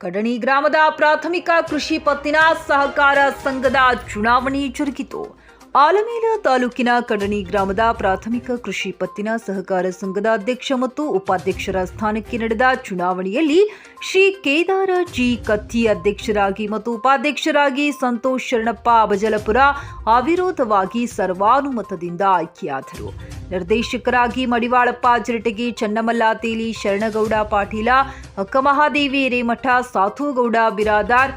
ಕಡಣಿ ಗ್ರಾಮದ ಪ್ರಾಥಮಿಕ ಕೃಷಿ ಪತ್ತಿನ ಸಹಕಾರ ಸಂಘದ ಚುನಾವಣೆ ಜರುಗಿತು ಆಲಮೇಲ ತಾಲೂಕಿನ ಕಡಣಿ ಗ್ರಾಮದ ಪ್ರಾಥಮಿಕ ಕೃಷಿ ಪತ್ತಿನ ಸಹಕಾರ ಸಂಘದ ಅಧ್ಯಕ್ಷ ಮತ್ತು ಉಪಾಧ್ಯಕ್ಷರ ಸ್ಥಾನಕ್ಕೆ ನಡೆದ ಚುನಾವಣೆಯಲ್ಲಿ ಶ್ರೀ ಕೇದಾರ ಜಿ ಕತ್ತಿ ಅಧ್ಯಕ್ಷರಾಗಿ ಮತ್ತು ಉಪಾಧ್ಯಕ್ಷರಾಗಿ ಸಂತೋಷ್ ಶರಣಪ್ಪ ಅಬಜಲಪುರ ಅವಿರೋಧವಾಗಿ ಸರ್ವಾನುಮತದಿಂದ ಆಯ್ಕೆಯಾದರು. ನಿರ್ದೇಶಕರಾಗಿ ಮಡಿವಾಳಪ್ಪ ಚಿರಟಗಿ ಚನ್ನಮಲ್ಲ ತೇಲಿ ಶರಣಗೌಡ ಪಾಟೀಲ, ಅಕ್ಕಮಹಾದೇವಿ ಹಿರೇಮಠ ಸಾಥುಗೌಡ ಬಿರಾದಾರ್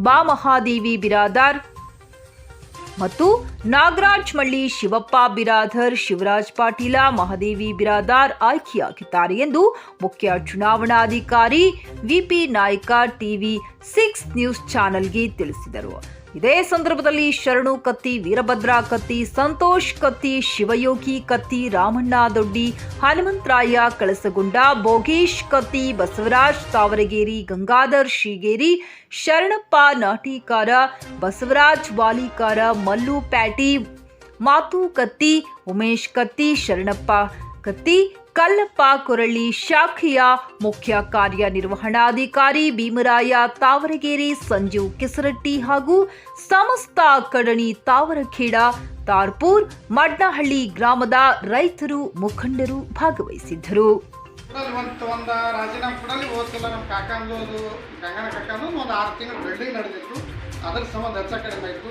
ಬಾ ಮಹಾದೇವಿ ಬಿರಾದಾರ್ ಮತ್ತು ನಾಗರಾಜ್ ಮಳ್ಳಿ, ಶಿವಪ್ಪ ಬಿರಾದರ್ ಶಿವರಾಜ್ ಪಾಟೀಲ, ಮಹಾದೇವಿ ಬಿರಾದಾರ್ ಆಯ್ಕೆಯಾಗಿದ್ದಾರೆ ಎಂದು ಮುಖ್ಯ ಚುನಾವಣಾಧಿಕಾರಿ VP Naik TV six news ಚಾನೆಲ್ಗೆ ತಿಳಿಸಿದರು. ಇದೇ ಸಂದರ್ಭದಲ್ಲಿ ಶರಣು ಕತ್ತಿ ವೀರಭದ್ರ, ಕತ್ತಿ ಸಂತೋಷ್, ಕತ್ತಿ ಶಿವಯೋಗಿ, ಕತ್ತಿ ರಾಮಣ್ಣ ದೊಡ್ಡಿ, ಹನುಮಂತರಾಯ ಕಳಸಗುಂಡ ಬೋಗೇಶ್ ಕತ್ತಿ ಬಸವರಾಜ್ ತಾವರಗೇರಿ, ಗಂಗಾಧರ್ ಶ್ರೀಗೇರಿ ಶರಣಪ್ಪ ನಾಟಿಕಾರ, ಬಸವರಾಜ್ ವಾಲಿಕಾರ ಮಲ್ಲು ಪ್ಯಾಟಿ, ಮಾತು ಕತ್ತಿ, ಉಮೇಶ್ ಕತ್ತಿ, ಶರಣಪ್ಪ ಕತ್ತಿ ಕಲ್ಲಪ್ಪ ಕೊರಳ್ಳಿ ಶಾಖೆಯ ಮುಖ್ಯ ಕಾರ್ಯನಿರ್ವಹಣಾಧಿಕಾರಿ ಭೀಮರಾಯ ತಾವರಗೇರಿ ಸಂಜೀವ್ ಕೆಸರಟ್ಟಿ ಹಾಗೂ ಸಮಸ್ತ ಕಡಣಿ ತಾವರಖೇಡ, ತಾರ್ಪೂರ್, ಮಡ್ನಹಳ್ಳಿ ಗ್ರಾಮದ ರೈತರು, ಮುಖಂಡರು ಭಾಗವಹಿಸಿದ್ದರು. ಅದ್ರ ಸಂಬಂಧ ಹೆಚ್ಚ ಕಡಿಮೆ ಆಯಿತು.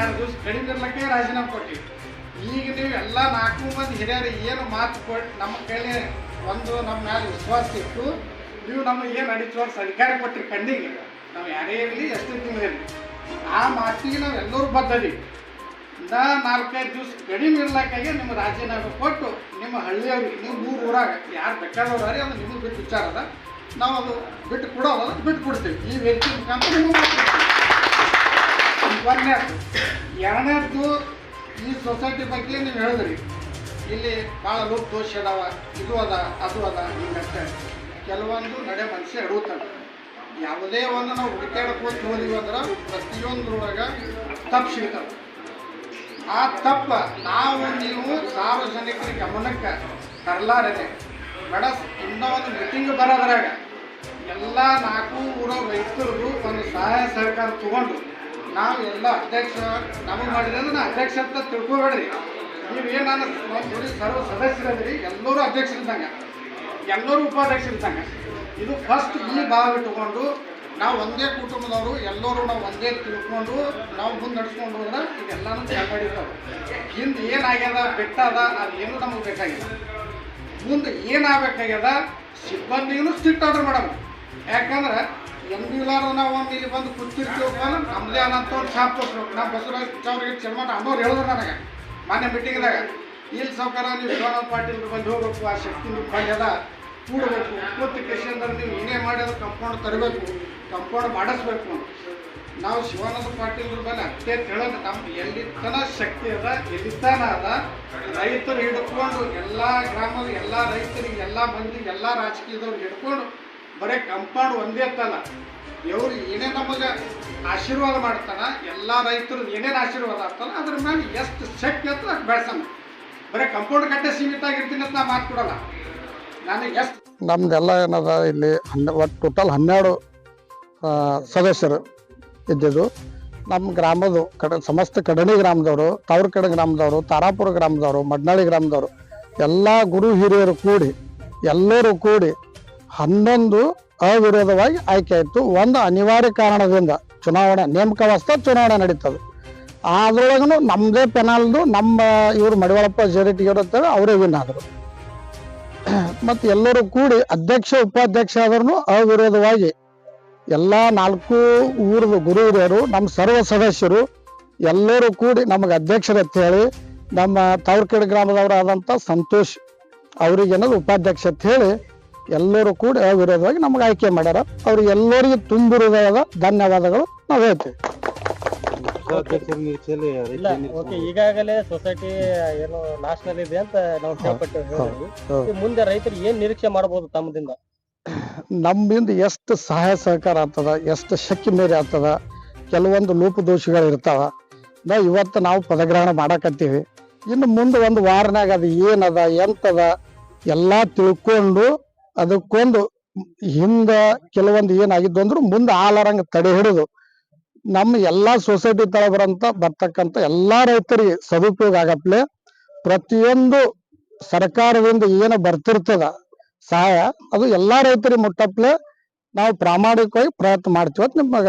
ಎರಡು ದಿವಸ ಕಡಿಮೆ ಇರ್ಲಕ್ಕೆ ರಾಜೀನಾಮೆ ಕೊಟ್ಟಿವಿ ಈಗ ನೀವು ಎಲ್ಲ ನಾಲ್ಕು ಮಂದಿ ಹಿರಿಯರು ಏನು ಮಾತು ಕೊಟ್ಟು ನಮ್ಮ ಕೈಲಿ ಒಂದು ನಮ್ಮ ಮ್ಯಾಲೆ ವಿಶ್ವಾಸ ಇತ್ತು ನೀವು ನಮಗೆ ಏನು ಅಡಿತು ವರ್ಷ ಅಧಿಕಾರ ಕೊಟ್ಟಿರಿ ನಾವು ಯಾರೇ ಇರಲಿ ಎಷ್ಟು ತಿಂಗಳು ಇರಲಿ. ಆ ಮಾತಿಗೆ ನಾವು ಎಲ್ಲರೂ ಬದ್ಧದಿ ನಾ ನಾಲ್ಕೈದು ದಿವಸ ಕಡಿಮೆ ಇರ್ಲಾಕಾಗೆ ನಿಮ್ಮ ರಾಜೀನಾಮೆ ಕೊಟ್ಟು ನಿಮ್ಮ ಹಳ್ಳಿಯವ್ರಿಗೆ ನೀವು ಮೂರು ಊರಾಗ ಯಾರು ಬೇಕಾದವ್ರಿ ಅದು ನಿಮಗೆ ಬಿಟ್ಟು ವಿಚಾರ ಅದ. ನಾವು ಅದು ಬಿಟ್ಟು ಕೊಡೋದು ಬಿಟ್ಟು ಕೊಡ್ತೀವಿ. ಈ ವ್ಯಕ್ತಿ ಮುಖಾಂತರ ಎರಡನೇದ್ದು ಈ ಸೊಸೈಟಿ ಬಗ್ಗೆ ನೀವು ಹೇಳಿದ್ರಿ. ಇಲ್ಲಿ ಭಾಳ ಲೋಕ ದೋಷ ಅದಾವ. ಇದು ಅದ, ಅದು ಅದ ಹಿಂಗಷ್ಟೇ ಕೆಲವೊಂದು ನಡೆ ಮನುಷ್ಯ ಎಡುತ್ತಾನೆ ಯಾವುದೇ ಒಂದು ನಾವು ಹುಡುಕಾಡ್ಕೊಂತ ಹೋದಿವಿ ಅಂದ್ರೆ ಪ್ರತಿಯೊಂದ್ರೊಳಗೆ ತಪ್ಪು ಸಿಗ್ತವೆ. ಆ ತಪ್ಪ ನಾವು ನೀವು ಸಾರ್ವಜನಿಕರ ಗಮನಕ್ಕೆ ತರಲಾರದೆ ಬೇಡ ಇನ್ನೂ ಒಂದು ಮೀಟಿಂಗ್ ಬರೋದ್ರಾಗ ಎಲ್ಲ ನಾಲ್ಕು ಊರ ರೈತರು ಒಂದು ಸಹಾಯ ಸಹಕಾರ ತಗೊಂಡು ನಾವು ಎಲ್ಲ ಅಧ್ಯಕ್ಷ ನಮಗೆ ಮಾಡಿದ್ರೆ ಅಧ್ಯಕ್ಷ ಅಂತ ತಿಳ್ಕೊಬೇಡ್ರಿ. ನೀವು ಏನು ನಾನು ಸರ್ವ ಸದಸ್ಯರದ್ರಿ ಎಲ್ಲರೂ ಅಧ್ಯಕ್ಷರಿದ್ದಂಗೆ ಎಲ್ಲರೂ ಉಪಾಧ್ಯಕ್ಷರಿದ್ದಂಗೆ ಇದು ಫಸ್ಟ್ ಈ ಭಾವ ಇಟ್ಟುಕೊಂಡು ನಾವು ಒಂದೇ ಕುಟುಂಬದವರು, ಎಲ್ಲರೂ ನಾವು ಒಂದೇ ತಿಳ್ಕೊಂಡು ನಾವು ಮುಂದೆ ನಡೆಸ್ಕೊಂಡು ಹೋದ್ರೆ ಇದೆಲ್ಲನೂ ಚೆನ್ನಾಗಿರ್ತಾವೆ ಹಿಂದೆ ಏನಾಗ್ಯದ, ಬೆಟ್ಟದ ಅದೇನು ನಮಗೆ ಬೇಕಾಗಿಲ್ಲ. ಮುಂದೆ ಏನಾಗಬೇಕಾಗ್ಯದ ಸಿಬ್ಬಂದಿಗೂ ಸ್ಟ್ರಿಕ್ಟ್ ಆರ್ಡರ್ ಮಾಡಬೇಕು. ಯಾಕಂದ್ರೆ ಎಂದಿಲ್ಲಾರ ನಾವು ಒಂದು ಇಲ್ಲಿ ಬಂದು ಕೂತಿರ್ತೀವಪ್ಪ ನಮ್ಮದೇ ಅನ್ನಂತ ಒಂದು ಛಾಪ್ ಕೊಟ್ಟರು ನಮ್ಮ ಬಸವರಾಜ್ ಚೌರಿಗೆ ಚರ್ಮಟ ಅನ್ನೋರು ಹೇಳಿದ್ರು ನನಗೆ ಮಾನ್ಯ ಮೀಟಿಂಗ್ದಾಗ. ಇಲ್ಲಿ ಸಾವುಕಾರ ನೀವು ಶಿವಾನಂದ ಪಾಟೀಲ್ ಬಂದು ಹೋಗ್ಬೇಕು, ಆ ಶಕ್ತಿ ನಿಮ್ಮ ಬಂದು ಕೂಡಬೇಕು. ಕೂತು ನೀವು ಏನೇ ಮಾಡಿ ಕಂಪೌಂಡ್ ತರಬೇಕು ಕಂಪೌಂಡ್ ಮಾಡಿಸ್ಬೇಕು. ನಾವು ಶಿವಾನಂದ ಪಾಟೀಲ್ ಮೇಲೆ ಅಷ್ಟೇ ಹೇಳೋದು ನಮ್ಗೆ ಎಲ್ಲಿತನ ಶಕ್ತಿ ಅದ ಎಲ್ಲಿ ಅದ, ರೈತರು ಹಿಡ್ಕೊಂಡು, ಎಲ್ಲ ಗ್ರಾಮದ ಎಲ್ಲ ರೈತರಿಗೆ, ಎಲ್ಲ ಮಂದಿಗೆ, ಎಲ್ಲ ರಾಜಕೀಯದವ್ರು ಹಿಡ್ಕೊಂಡು ಬರೀ ಕಂಪೌಂಡ್ ಒಂದೇ ತಲ್ಲ ಇವ್ರು ಏನೇ ನಮಗೆ ಆಶೀರ್ವಾದ ಮಾಡ್ತಾನ, ಎಲ್ಲ ರೈತರು ಏನೇನು ಆಶೀರ್ವಾದ ಆಗ್ತಾನ ಅದ್ರ ಮೇಲೆ ಎಷ್ಟು ಶಕ್ತಿ ಅಂತ ಬೆಳೆಸೋಣ. ಬರೀ ಕಂಪೌಂಡ್ ಕಟ್ಟೆ ಸೀಮಿತ ಆಗಿರ್ತೀನಿ ಅಂತ ನಾ ಮಾತು ಕೊಡಲ್ಲ. ನನಗೆ ಎಷ್ಟು ನಮ್ದೆಲ್ಲ ಏನದ ಇಲ್ಲಿ ಹನ್ನೆ ಒಟ್ಟು ಟೋಟಲ್ ಹನ್ನೆರಡು ಸದಸ್ಯರು ಇದ್ದಿದ್ದು. ನಮ್ಮ ಗ್ರಾಮದ ಕಡೆ, ಸಮಸ್ತ ಕಡಣಿ ಗ್ರಾಮದವರು, ತಾವ್ರಕಡೆ ಗ್ರಾಮದವರು, ತಾರಾಪುರ ಗ್ರಾಮದವರು ಮಡ್ನಾಳಿ ಗ್ರಾಮದವರು, ಎಲ್ಲ ಗುರು ಹಿರಿಯರು ಕೂಡಿ, ಎಲ್ಲರೂ ಕೂಡಿ ಹನ್ನೊಂದು ಅವಿರೋಧವಾಗಿ ಆಯ್ಕೆ ಆಯಿತು. ಒಂದು ಅನಿವಾರ್ಯ ಕಾರಣದಿಂದ ಚುನಾವಣೆ ನೇಮಕ ನೇಮಕಾವಸ್ಥ ಚುನಾವಣೆ ನಡೀತದೆ. ಅದ್ರೊಳಗೂ ನಮ್ಮದೇ ಪೆನಾಲ್ದು, ನಮ್ಮ ಇವರು ಮಡಿವಾಳಪ್ಪ ಜೇರಿಟಿಯವರು ಇರುತ್ತವೆ ಅವರೇ ವಿನ್ ಆದರು. ಮತ್ತು ಎಲ್ಲರೂ ಕೂಡಿ ಅಧ್ಯಕ್ಷ, ಉಪಾಧ್ಯಕ್ಷ ಆದ್ರೂ ಅವಿರೋಧವಾಗಿ ಎಲ್ಲ ನಾಲ್ಕು ಊರದ ಗುರು ಹಿರಿಯರು ನಮ್ಮ ಸರ್ವ ಸದಸ್ಯರು ಎಲ್ಲರೂ ಕೂಡಿ ನಮಗೆ ಅಧ್ಯಕ್ಷರು ಅಂತ ಹೇಳಿ, ನಮ್ಮ ತಾವ್ರಕೇಡ್ ಗ್ರಾಮದವರಾದಂಥ ಸಂತೋಷ್ ಅವರಿಗೆ ಏನದು ಉಪಾಧ್ಯಕ್ಷ ಅಂತ ಹೇಳಿ ಎಲ್ಲರೂ ಕೂಡ ವಿರೋಧವಾಗಿ ನಮಗೆ ಆಯ್ಕೆ ಮಾಡ್ಯಾರ. ಅವ್ರು ಎಲ್ಲರಿಗೂ ತುಂಬಿರುವುದಾದ ಧನ್ಯವಾದಗಳು ನಾವು ಹೇಳ್ತೀವಿ. ಇಲ್ಲ ಓಕೆ ಈಗಾಗಲೇ ಸೊಸೈಟಿ ಏನು ನಾಶನಲ್ ಇದೆ ಅಂತ ನಾವು ಕೇಳ್ಪಟ್ಟು ಮುಂದೆ ರೈತರು ಏನ್ ನಿರೀಕ್ಷೆ ಮಾಡಬಹುದು ತಮ್ಮದಿಂದ? ನಮ್ಮಿಂದ ಎಷ್ಟು ಸಹಾಯ ಸಹಕಾರ ಆಗ್ತದ ಎಷ್ಟು ಶಕ್ತಿ ಮೇರೆ ಆಗ್ತದ ಕೆಲವೊಂದು ಲೋಪದೋಷಗಳು ಇರ್ತಾವ. ನಾವು ಇವತ್ತು ನಾವು ಪದಗ್ರಹಣ ಮಾಡಕತ್ತೀವಿ. ಇನ್ನು ಮುಂದೆ ಒಂದು ವಾರನಾಗ ಅದು ಏನದ ಎಂತದ ಎಲ್ಲಾ ತಿಳ್ಕೊಂಡು ಅದಕ್ಕೊಂದು ಹಿಂದ ಕೆಲವೊಂದು ಏನಾಗಿದ್ದು ಅಂದ್ರು ಮುಂದೆ ಆಲರಂಗ ತಡೆ ಹಿಡಿದು ನಮ್ಮ ಎಲ್ಲಾ ಸೊಸೈಟಿ ತಳ ಬರಂತ ಬರ್ತಕ್ಕಂತ ಎಲ್ಲಾ ರೈತರಿಗೆ ಸದುಪಯೋಗ ಆಗಪ್ಲೆ. ಪ್ರತಿಯೊಂದು ಸರ್ಕಾರದಿಂದ ಏನು ಬರ್ತಿರ್ತದ ಸಹಾಯ ಅದು ಎಲ್ಲಾ ರೈತರಿಗೆ ಮುಟ್ಟಪ್ಲೆ. ನಾವು ಪ್ರಾಮಾಣಿಕವಾಗಿ ಪ್ರಯತ್ನ ಮಾಡ್ತೀವಿ ಅಂತ ನಿಮಗ